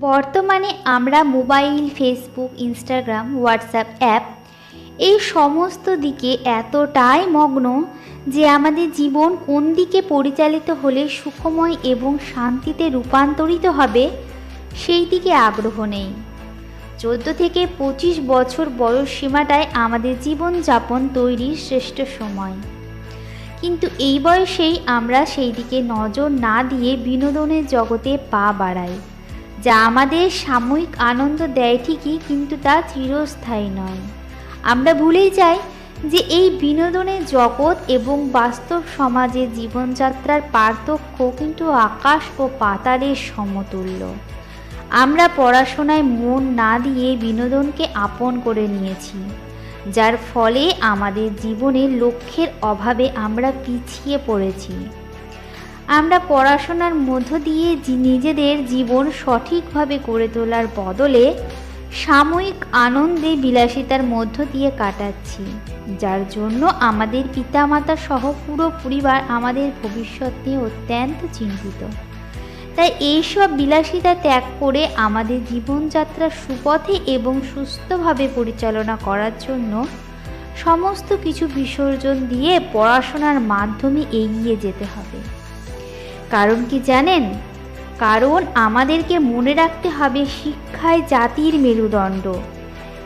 বর্তমানে আমরা mobile, Facebook, Instagram, WhatsApp app এই সমস্ত দিকে এতটাই মগ্ন যে আমাদের জীবন কোন দিকে পরিচালিত হলে সুখময় এবং শান্তিতে রূপান্তরিত হবে, সেই দিকে আগ্রহ নেই। চোদ্দ থেকে পঁচিশ বছর বয়স সীমাটায় আমাদের জীবনযাপন তৈরির শ্রেষ্ঠ সময়। কিন্তু এই বয়সেই আমরা সেই দিকে নজর না দিয়ে বিনোদনের জগতে পা বাড়াই। যা আমাদের সাময়িক আনন্দ দেয় ঠিকই, কিন্তু তা চিরস্থায়ী নয়। আমরা ভুলেই যাই যে এই বিনোদনের জগৎ এবং বাস্তব সমাজে জীবনযাত্রার পার্থক্য কিন্তু আকাশ ও পাতালের সমতুল্য। আমরা পড়াশোনায় মন না দিয়ে বিনোদনকে আপন করে নিয়েছি, যার ফলে আমাদের জীবনের লক্ষ্যের অভাবে আমরা পিছিয়ে পড়েছি। আমরা পড়াশোনার মধ্য দিয়ে নিজেদের জীবন সঠিকভাবে গড়ে তোলার বদলে সাময়িক আনন্দে বিলাসিতার মধ্য দিয়ে কাটাচ্ছি। যার জন্য আমাদের পিতামাতা সহ পুরো পরিবার আমাদের ভবিষ্যৎ নিয়ে অত্যন্ত চিন্তিত। তাই এইসব বিলাসিতা ত্যাগ করে আমাদের জীবনযাত্রা সুপথে এবং সুস্থভাবে পরিচালনা করার জন্য সমস্ত কিছু বিসর্জন দিয়ে পড়াশোনার মাধ্যমে এগিয়ে যেতে হবে। কারণ কি জানেন? কারণ আমাদেরকে মনে রাখতে হবে শিক্ষায় জাতির মেরুদণ্ড।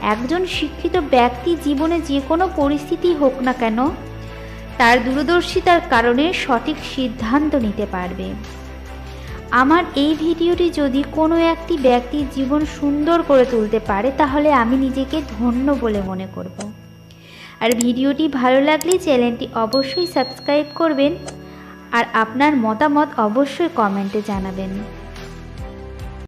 একজন শিক্ষিত ব্যক্তি জীবনে যে কোনো পরিস্থিতি হোক না কেন, তার দূরদর্শিতার কারণে সঠিক সিদ্ধান্ত নিতে পারবে। আমার এই ভিডিওটি যদি কোনো একটি ব্যক্তির জীবন সুন্দর করে তুলতে পারে, তাহলে আমি নিজেকে ধন্য বলে মনে করব। আর ভিডিওটি ভালো লাগলে চ্যানেলটি অবশ্যই সাবস্ক্রাইব করবেন। আর আপনার মতামত অবশ্যই কমেন্টে জানাবেন।